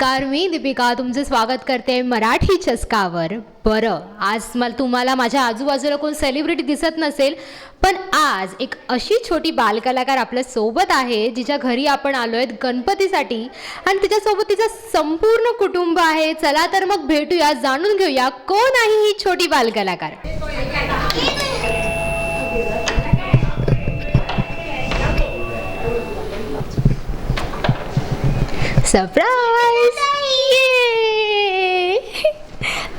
नमस्कार मी दीपिका तुमचं स्वागत करते मराठी चस्कावर. बरं आज मला तुम्हाला माझ्या आजूबाजूला कोण सेलिब्रिटी दिसत नसेल पण आज एक अशी छोटी बालकलाकार आपल्यासोबत आहे जिच्या घरी आपण आलो आहेत गणपतीसाठी. आणि तिच्यासोबत तिचं संपूर्ण कुटुंब आहे. चला तर मग भेटूया जाणून घेऊया कोण आहे ही छोटी बालकलाकार. सरप्राईज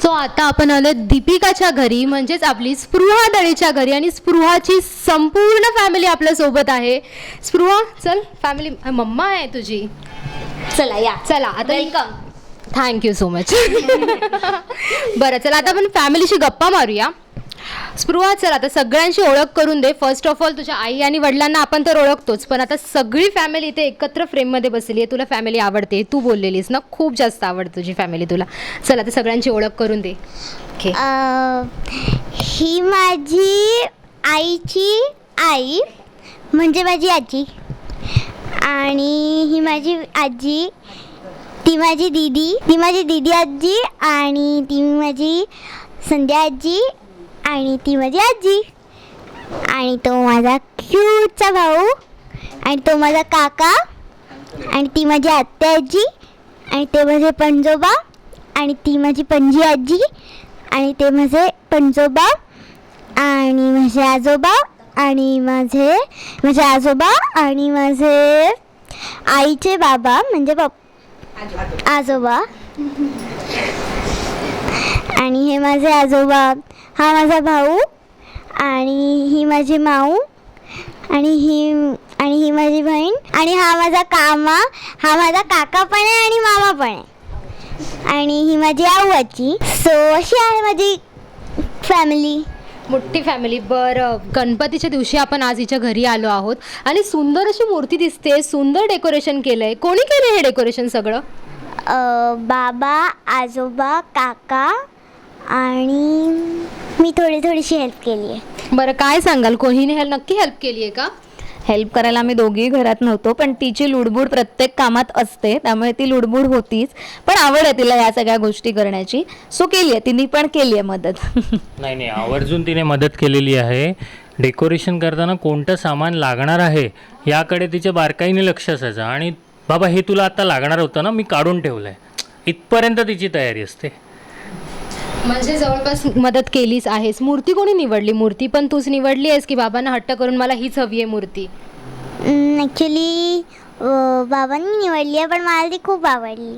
सो आता आपण आलो दीपिकाच्या घरी म्हणजेच आपली स्पृहा दळेच्या घरी. आणि स्पृहाची संपूर्ण फॅमिली आपल्यासोबत आहे. स्पृहा चल फॅमिली मम्मा आहे तुझी. चला या. चला आता वेलकम थँक्यू सो मच बरं चला आता आपण फॅमिलीशी गप्पा मारूया. स्पृहा चल आता सगळ्यांशी ओळख करून दे. फर्स्ट ऑफ ऑल तुझ्या आई आणि वडिलांना आपण तर ओळखतोच पण आता सगळी फॅमिली इथे एकत्र फ्रेममध्ये बसली आहे. तुला फॅमिली आवडते तू बोललेलीस ना? खूप जास्त आवडते तुझी फॅमिली तुला. चल आता सगळ्यांची ओळख करून दे. ओके ही माझी आईची आई म्हणजे माझी आजी. आणि ही माझी आजी ती माझी दीदी ती माझी दीदी आजी आणि ती माझी संध्या आजी आणि ती माझी आजी. आणि तो माझा क्यूटचा भाऊ. आणि तो माझा काका. आणि ती माझी आत्या आजी. आणि ते माझे पंजोबा. आणि ती माझी पणजी आजी. आणि ते माझे पंजोबा. आणि माझे आजोबा. आणि माझे माझे आजोबा. आणि माझे आईचे बाबा. म्हणजे पप आजोबा. आणि हे माझे आजोबा हा माझा भाऊ आणि ही माझी माऊ आणि ही आणि ही माझी बहीण आणि हा माझा कामा हा माझा काका पण आहे आणि मामा पण आहे. आणि ही माझी आऊची सो अशी आहे माझी फॅमिली मोठी फॅमिली बरं. गणपतीच्या दिवशी आपण आज हिच्या घरी आलो आहोत. आणि सुंदर अशी मूर्ती दिसते. सुंदर डेकोरेशन केलंय. कोणी केलं हे डेकोरेशन सगळं? बाबा आजोबा काका आणि मी थोडी थोडीशी हेल्प केली आहे बरं काय सांगाल? कोणीने हेल्प नक्की हेल्प केली आहे का? हेल्प करायला आम्ही दोघीही घरात नव्हतो पण तिची लुडबुड प्रत्येक कामात असते त्यामुळे ती लुडबुड होतीच. पण आवड आहे तिला या सगळ्या गोष्टी करण्याची. सो केली आहे तिने पण केली आहे मदत. नाही नाही आवर्जून तिने मदत केलेली आहे. डेकोरेशन करताना कोणतं सामान लागणार आहे याकडे तिच्या बारकाईने लक्ष असायचं. आणि बाबा हे तुला आता लागणार होतं ना मी काढून ठेवलं आहे इथपर्यंत तिची तयारी असते. म्हणजे जवळपास मदत केलीच आहेस. मूर्ती कोणी निवडली? मूर्ती पण तूच निवडली आहेस की बाबांना हट्ट करून मला हीच हवी आहे मूर्ती? ॲक्च्युली बाबांनी निवडली आहे पण मला ती खूप आवडली.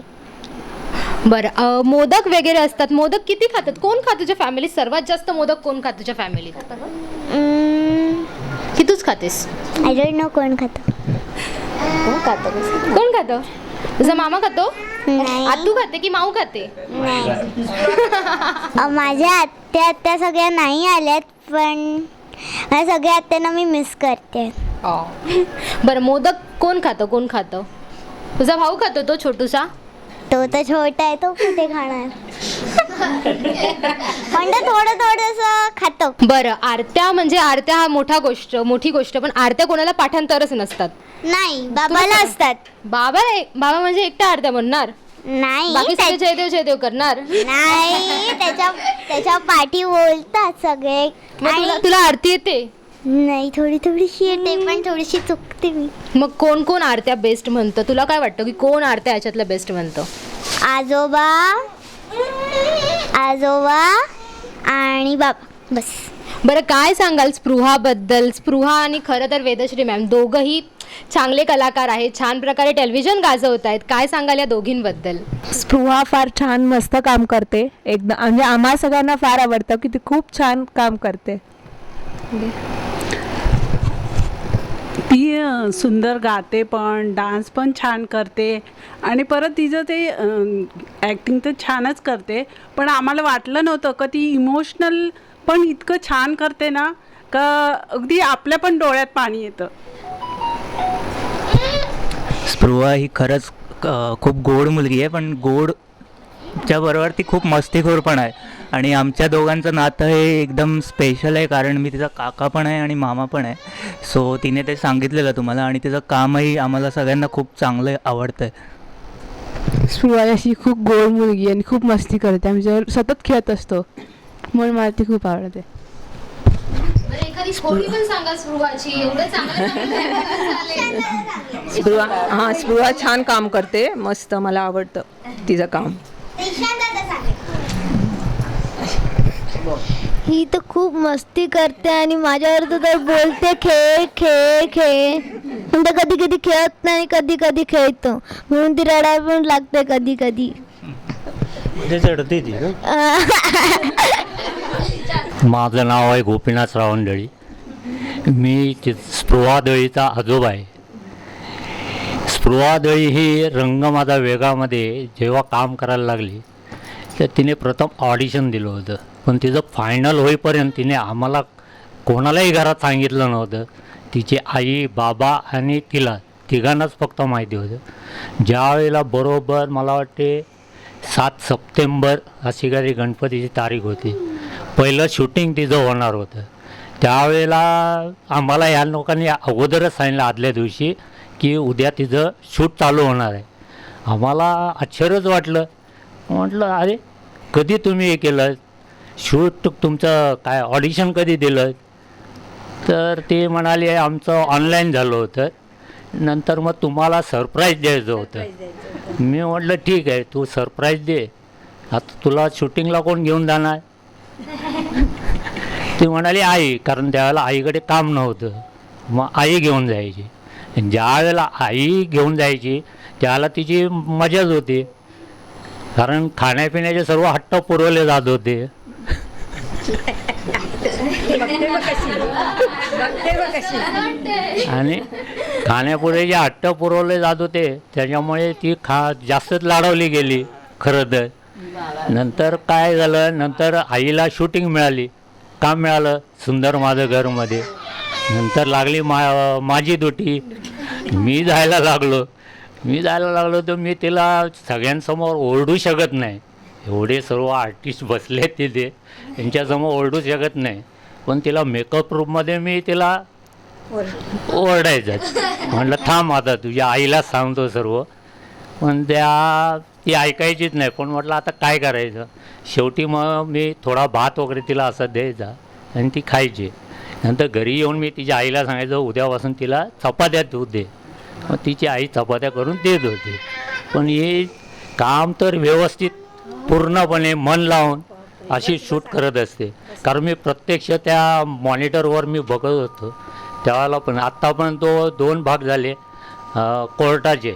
बरं अं, मोदक वगैरे असतात. मोदक किती खातात? कोण खात तुझ्या फॅमिलीत सर्वात जास्त मोदक कोण खात तुझ्या फॅमिलीत की तूच खातेस? आय डोंट नो कोण खातं? कोण खातं? तुझा मामा खातो? आतू खाते की माऊ खाते? माझ्या आत्या आत्या सगळ्या नाही आल्यात पण माझ्या सगळ्या आत्यांना मी मिस करते. बरं मोदक कोण खातं कोण खातं? तुझा भाऊ खातो तो छोटूसा? तो तर छोटा आहे तो कुठे खाणार? तो थोडं थोडंसं खातो. बरं आरत्या म्हणजे आरत्या हा मोठा गोष्ट मोठी गोष्ट पण आरत्या कोणाला पाठांतरच नसतात. नाही बाबाला असतात. बाबा बाबा म्हणजे एकटा आरत्या म्हणणार? नाही बाकी त्या- सगळे जयदेव जयदेव करणार. नाही त्याच्या त्याच्या पाठी बोलतात सगळे. मग तुला आणि तुला आरती येते? नाही थोडी थोडीशी येते पण थोडीशी चुकते मी. मग कोण कोण आरत्या बेस्ट म्हणतं? तुला काय वाटतं की कोण आरत्या याच्यातलं बेस्ट म्हणतं? आजोबा आजोबा आणि बाबा. बस. बरं काय सांगाल स्पृहाबद्दल? स्पृहा आणि खरं तर वेदश्री मॅम दोघंही चांगले कलाकार आहेत छान प्रकारे टेलिव्हिजन गाजवत आहेत. काय सांगाल या दोघींबद्दल? स्पृहा फार छान मस्त काम करते. एकदा म्हणजे आम्हा सगळ्यांना फार आवडतं की ती खूप छान काम करते. ती सुंदर गाते पण डान्स पण छान करते. आणि परत तिचं ते ॲक्टिंग तर छानच करते. पण आम्हाला वाटलं नव्हतं का ती इमोशनल पण इतकं छान करते ना का अगदी आपल्या पण डोळ्यात पाणी येतं. स्पृहा ही खरंच खूप गोड मुलगी आहे पण गोड च्या बरोबर ती खूप मस्तीखोर पण आहे. आणि आमच्या दोघांचं नातं हे एकदम स्पेशल आहे कारण मी तिचा काका पण आहे आणि मामा पण आहे. सो तिने ते सांगितलेलं तुम्हाला आणि तिचं कामही आम्हाला सगळ्यांना खूप चांगलं आवडतं आहे स्पृहा अशी खूप गोड मुलगी आणि खूप मस्ती करते. आमच्यावर सतत खेळत असतो. म्हणून मला ती खूप आवडते. बरं एखादी खोडी पण सांगा स्पृहाची एवढं चांगलं चांगलं चालेल. स्पृहा हां स्पृहा छान काम करते. मस्त मला आवडतं तिचं काम. ही तर खूप मस्ती करते आणि माझ्यावर तर बोलते खेळ खेळ खेळ. पण तर कधी कधी खेळत नाही कधी कधी खेळतो. म्हणून ती रडाय पण लागते कधी कधी. चढते ती माझं नाव आहे गोपीनाथ रावंडळी मी ति- स्पृहा दळीचा आजोबा आहे. स्पृहा दळी ही रंग माझा वेगामध्ये जेव्हा काम करायला लागली तर तिने प्रथम ऑडिशन दिलं होतं. पण तिचं फायनल होईपर्यंत तिने आम्हाला कोणालाही घरात सांगितलं नव्हतं. तिची आई बाबा आणि तिला तिघांनाच फक्त माहिती होतं. ज्यावेळेला बरोबर मला वाटते सात सप्टेंबर अशी काही गणपतीची तारीख होती. पहिलं शूटिंग तिचं होणार होतं. त्यावेळेला आम्हाला या लोकांनी अगोदरच सांगितलं आदल्या दिवशी की उद्या तिचं शूट चालू होणार आहे. आम्हाला आश्चर्यच वाटलं. म्हटलं अरे कधी तुम्ही हे केलं? शूट तुमचं काय ऑडिशन कधी दिलं? तर ते म्हणाले आमचं ऑनलाईन झालं होतं. नंतर मग तुम्हाला सरप्राईज द्यायचं होतं. मी म्हटलं ठीक आहे तू सरप्राईज दे. आता तुला शूटिंगला कोण घेऊन जाणार? ती म्हणाली आई कारण त्यावेळेला आईकडे काम नव्हतं. मग आई घेऊन जायची. ज्या वेळेला आई घेऊन जायची त्यावेळेला तिची मजाच होती. कारण खाण्यापिण्याचे सर्व हट्ट पुरवले जात होते. आणि खाण्यापुढे जे हट्ट पुरवले जात होते त्याच्यामुळे ती खा जास्तच लाडवली गेली खरं तर. नंतर काय झालं? नंतर आईला शूटिंग मिळाली. काम मिळालं? सुंदर माझं घरमध्ये. नंतर लागली मा माझी दुटी. मी जायला लागलो. मी जायला लागलो तर मी तिला सगळ्यांसमोर ओरडू शकत नाही. एवढे सर्व आर्टिस्ट बसले तिथे. यांच्यासमोर ओरडू शकत नाही. पण तिला मेकअप रूममध्ये मी तिला ओरडायचं. म्हटलं थांब आता तुझ्या आईला सांगतो सर्व. पण त्या ती ऐकायचीच नाही. पण म्हटलं आता काय करायचं? शेवटी मग मी थोडा भात वगैरे तिला असा द्यायचा आणि ती खायची. नंतर घरी येऊन मी तिच्या आईला सांगायचं उद्यापासून तिला चपात्या तू दे. मग तिची आई चपात्या करून देत होती. पण हे काम तर व्यवस्थित पूर्णपणे मन लावून अशी शूट करत असते. कारण मी प्रत्यक्ष त्या मॉनिटरवर मी बघत होतो. त्यावेळेला पण आत्ता पण तो दोन भाग झाले कोर्टाचे.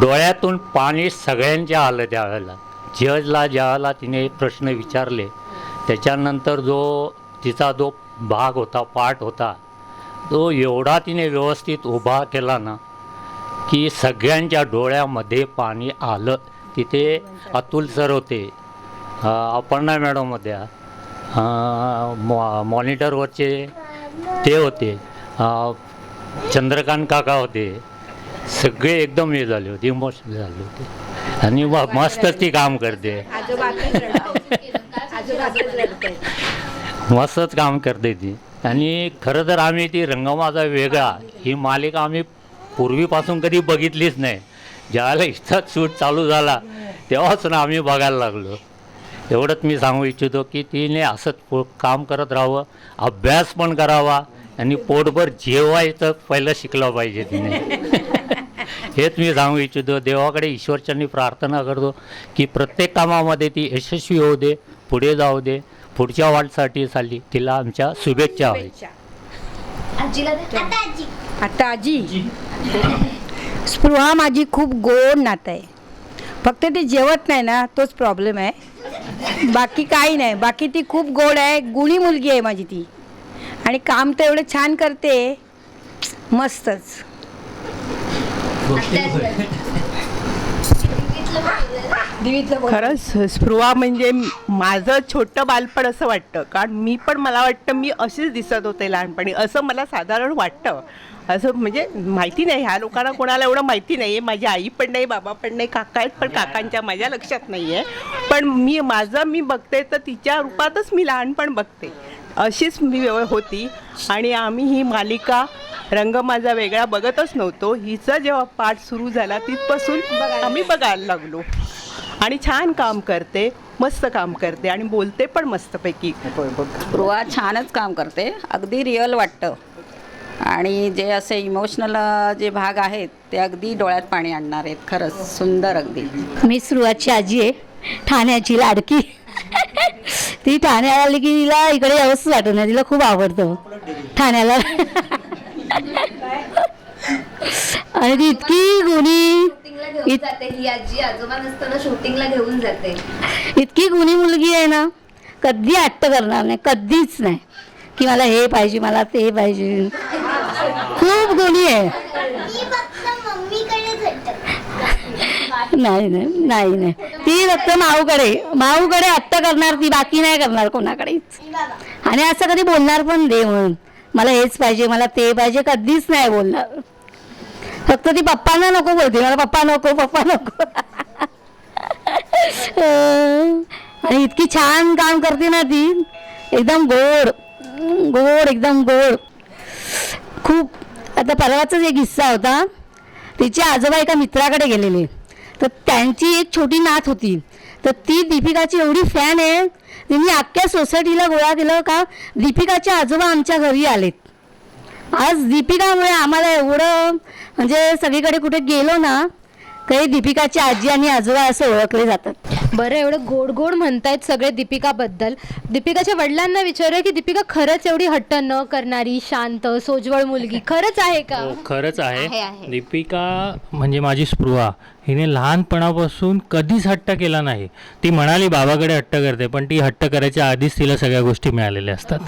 डोळ्यातून पाणी सगळ्यांच्या आलं त्यावेळेला. जजला ज्यावेळेला तिने प्रश्न विचारले त्याच्यानंतर जो तिचा जो भाग होता पार्ट होता तो एवढा तिने व्यवस्थित उभा केला ना की सगळ्यांच्या डोळ्यामध्ये पाणी आलं. तिथे अतुल सर होते. अपर्णा मॅडम होत्या. मॉ मॉनिटरवरचे ते होते. चंद्रकांत काका होते. सगळे एकदम हे झाले होते इमोशनल झाले होते. आणि मस्त मस्तच ती काम करते. मस्तच काम करते ती. आणि खरं तर आम्ही ती रंगमाचा वेगळा. ही मालिका आम्ही पूर्वीपासून कधी बघितलीच नाही. ज्यावेळेला इथंच शूट चालू झाला तेव्हाच ना आम्ही बघायला लागलो. एवढंच मी सांगू इच्छितो की तिने असंच पो- काम करत राहावं अभ्यास पण करावा आणि पोटभर जेवायचं पहिलं शिकलं पाहिजे तिने. हेच मी सांगू इच्छितो. देवाकडे ईश्वरचरणी प्रार्थना करतो की प्रत्येक कामामध्ये ती यशस्वी होऊ दे पुढे जाऊ दे पुढच्या वाटसाठी साठी तिला आमच्या शुभेच्छा व्हायच्या आता आजी. स्पृहा माझी खूप गोड नातं आहे. फक्त ती जेवत नाही ना तोच प्रॉब्लेम आहे. बाकी काही नाही. बाकी ती खूप गोड आहे. गुणी मुलगी आहे माझी ती. आणि काम तर एवढं छान करते. मस्तच. खरंच स्पृहा म्हणजे माझं छोटं बालपण असं वाटतं. कारण मी पण मला वाटतं मी अशीच दिसत होते लहानपणी. असं मला साधारण वाटतं. असं म्हणजे माहिती नाही ह्या लोकांना कोणाला एवढं माहिती नाही आहे माझी आई पण नाही बाबा पण नाही काका आहेत पण काकांच्या माझ्या लक्षात नाही आहे पण मी माझं मी बघते तर तिच्या रूपातच मी लहानपण बघते. अशीच मी होती. आणि आम्ही ही मालिका रंग माझा वेगळा बघतच नव्हतो. हिचा जेव्हा पाठ सुरू झाला तिथपासून आम्ही बघायला लागलो. आणि छान काम करते मस्त काम करते. आणि बोलते पण मस्तपैकी. स्पृहा छानच काम करते. अगदी रिअल वाटतं. आणि जे असे इमोशनल जे भाग आहेत ते अगदी डोळ्यात पाणी आणणार आहेत. खरंच सुंदर अगदी. मी सुरुवातची आजी आहे. ठाण्याची लाडकी. ती ठाण्याला आली की तिला इकडे व्यवस्थित वाटत नाही. तिला खूप आवडतं. ठाण्याला. आणि ती इतकी गुणी इत- ही आजी. आजोबा नसताना शूटिंगला घेऊन जाते. इतकी गुणी मुलगी आहे ना कधी हट्ट करणार नाही. कधीच नाही. की मला हे पाहिजे मला ते पाहिजे. खूप गुणी आहे. नाही नाही नाही नाही. ती फक्त माऊकडे. माऊकडे हट्ट करणार ती बाकी नाही करणार कोणाकडेच. आणि असं कधी बोलणार पण दे म्हणून. मला हेच पाहिजे मला ते पाहिजे कधीच नाही बोलणार. फक्त ती पप्पांना नको बोलते मला पप्पा नको पप्पा नको. आणि इतकी छान काम करते ना ती. एकदम गोड. गोड एकदम गोड. खूप आता परवाचाच एक किस्सा होता. तिचे आजोबा एका मित्राकडे गेलेले. तर त्यांची एक छोटी नात होती. तर ती दीपिकाची एवढी फॅन आहे तिने अख्ख्या सोसायटीला गोळा केलं का दीपिकाचे आजोबा आमच्या घरी आलेत. आज दीपिकामुळे आम्हाला एवढं म्हणजे सगळीकडे कुठे गेलो ना काही दीपिकाची आजी आणि आजोबा असं ओळखले जातात. बरं एवढं गोड गोड म्हणतायत सगळे दीपिकाबद्दल. दीपिकाच्या वडिलांना विचारूया की दीपिका खरंच एवढी हट्ट न करणारी शांत सोजवळ मुलगी खरंच आहे का? हो खरंच आहे, आहे आहे. दीपिका म्हणजे माझी स्पृहा. हिने लहानपणापासून कधीच हट्ट केला नाही. ती म्हणाली बाबाकडे हट्ट करते. पण ती हट्ट करायच्या आधीच तिला सगळ्या गोष्टी मिळालेल्या असतात.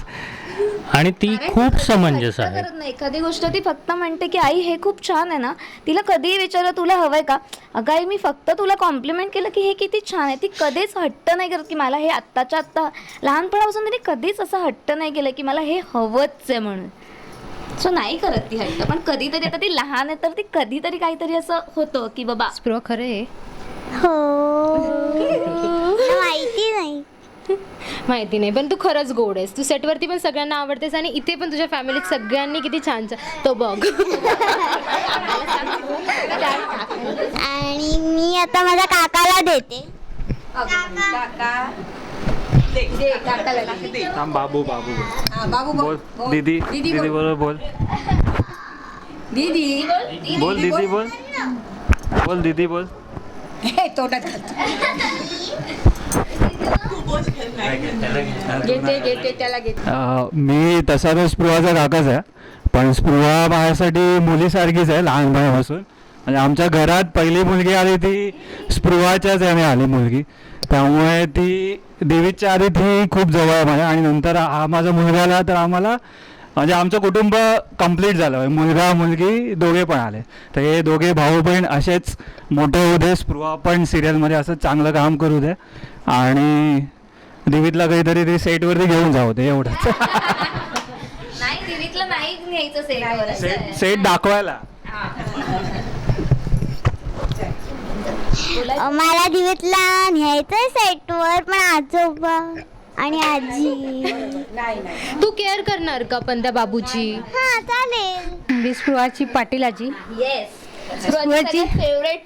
आणि ती खूप समंजस आहे. करत नाही. एखादी गोष्ट ती फक्त म्हणते की आई हे खूप छान आहे ना. तिला कधीही विचारलं तुला हवंय का? अगं आई मी फक्त तुला कॉम्प्लिमेंट केलं की हे किती छान आहे. ती कधीच हट्ट नाही करत की मला हे आत्ताच्या आत्ता लहानपणापासून तिने कधीच असं हट्ट नाही केलं की मला हे हवंच आहे म्हणून. सो नाही करत ती हट्ट. पण कधीतरी आता ती लहान आहे तर ती कधीतरी काहीतरी असं होतं की बाबा. खरं आहे. हो. माहिती नाही. माहिती नाही पण तू खरंच गोड आहेस. तू सेटवरती पण सगळ्यांना आवडतेस आणि इथे पण तुझ्या फॅमिलीत सगळ्यांनी किती छान छान तो बघ. आणि मी आता माझ्या काकाला देते. बाबू बाबू बोल. दीदी दीदी बरोबर बोल. दीदी. बोल दीदी बोल. बोल दीदी बोल. घेते घेते त्याला घेते. मी तसा तर स्पृहाचा काकाच आहे. पण स्पृहा माझ्यासाठी मुलीसारखीच आहे लहानपणापासून. म्हणजे आमच्या घरात पहिली मुलगी आली ती स्पृहाच्याच याने आली मुलगी. त्यामुळे ती देवीच्या आधी ती खूप जवळ आहे माझ्या. आणि नंतर हा माझा मुलगा आला तर आम्हाला म्हणजे आमचं कुटुंब कंप्लीट झालं. मुलगा मुलगी दोघे पण आले. तर हे दोघे भाऊ बहीण असेच मोठे होऊ दे. स्पृहा पण सिरियलमध्ये असं चांगलं काम करू दे. आणि देवीतला काहीतरी ते सेटवरती घेऊन जाऊ दे एवढंच नाही दिवीतलं नाही न्यायचं सेटवर सेट सेट दाखवायला. मला दिवेतला न्यायचंय सेटवर पण आजोबा आणि आजी. तू केअर करणार का पण त्या बाबूची? हा चालेल. स्पृहाची पाटील आजी. येस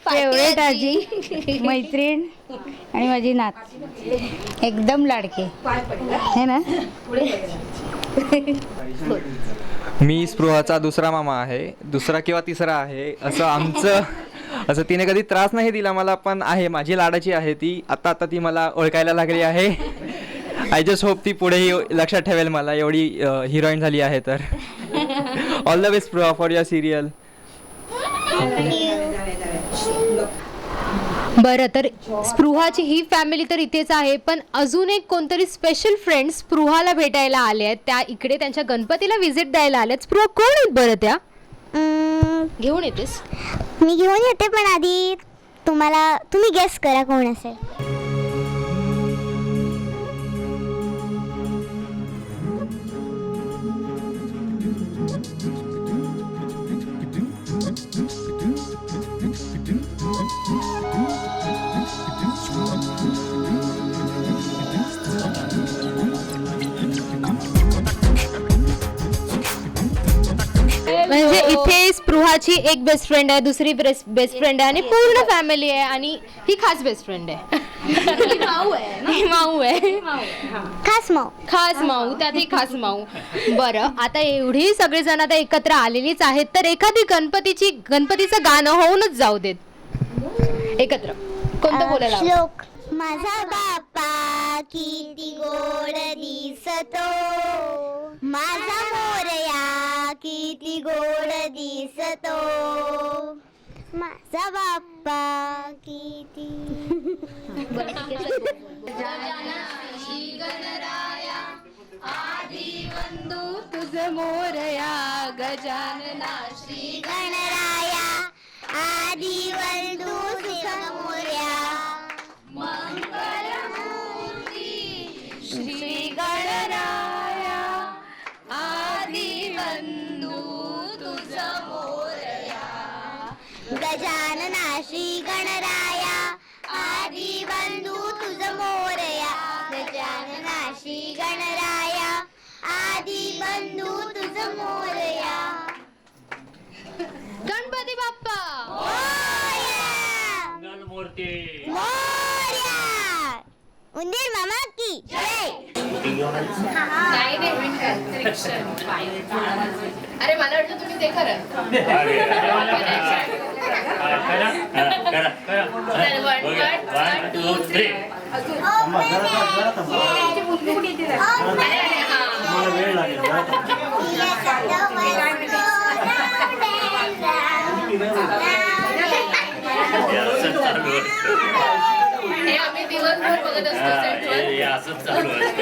फेवरेट आजी. मैत्रीण आणि माझी नात. एकदम लाडके. है ना? मी स्पृहाचा दुसरा मामा आहे. दुसरा किंवा तिसरा आहे. असं आमचं असं तिने कधी त्रास नाही दिला मला पण आहे. माझी लाडाची आहे ती. आता आता ती मला ओळखायला लागली आहे. आय जस्ट होप ती पुढेही लक्षात ठेवेल मला. एवढी हिरोईन झाली आहे तर. All the best Spruha for your serial बरं तर स्पृहाची ही फॅमिली तर इथेच आहे पण अजून एक कोणतरी स्पेशल फ्रेंड स्पृहाला भेटायला आले आहेत. त्या इकडे त्यांच्या गणपतीला व्हिजिट द्यायला आल्यात स्पृहा कोण आहेत बरं त्या? घेऊन येतेस. मी घेऊन येते पण आधी तुम्हाला तुम्ही गेस करा कोण असेल. स्प्रुहाची एक बेस्ट फ्रेंड आहे दुसरी बेस्ट फ्रेंड आहे आणि पूर्ण फॅमिली आहे आणि ही खास बेस्ट फ्रेंड आहे. माऊ आहे ही माऊ आहे. खास खास माऊ त्यात ही खास माऊ. बरं आता एवढी सगळेजण आता एकत्र आलेलीच आहेत तर एखादी गणपतीची गणपतीचं गाणं होऊनच जाऊ देत. एकत्र. कोणतं बोलायला? श्लोक. माझा बाप्पा किती गोड दिसतो. माझा मोरया किती गोड दिसतो. माझा बाप्पा किती. आधी बंधू तुझ मोरया गजानना श्री गणराया आधी बंधू तुझ मोरया गणपती बाप्पा मोरया मोरया उंदीर मामा की जय अरे मला वाटलं तुम्ही ते खरं वन टू थ्री हे दिवसभर बघत असतो सेटवर असंच चालू आहे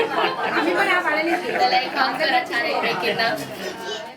त्याला एक काम करा छान एकमेकींना